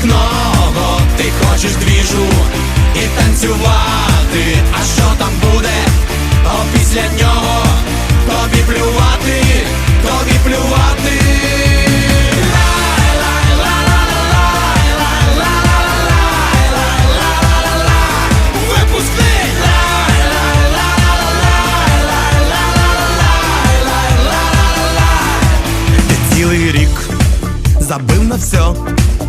випускного, ти хочеш двіжу і танцювати. А що там буде? О, після нього тобі плювати, тобі плювати. Забив на все,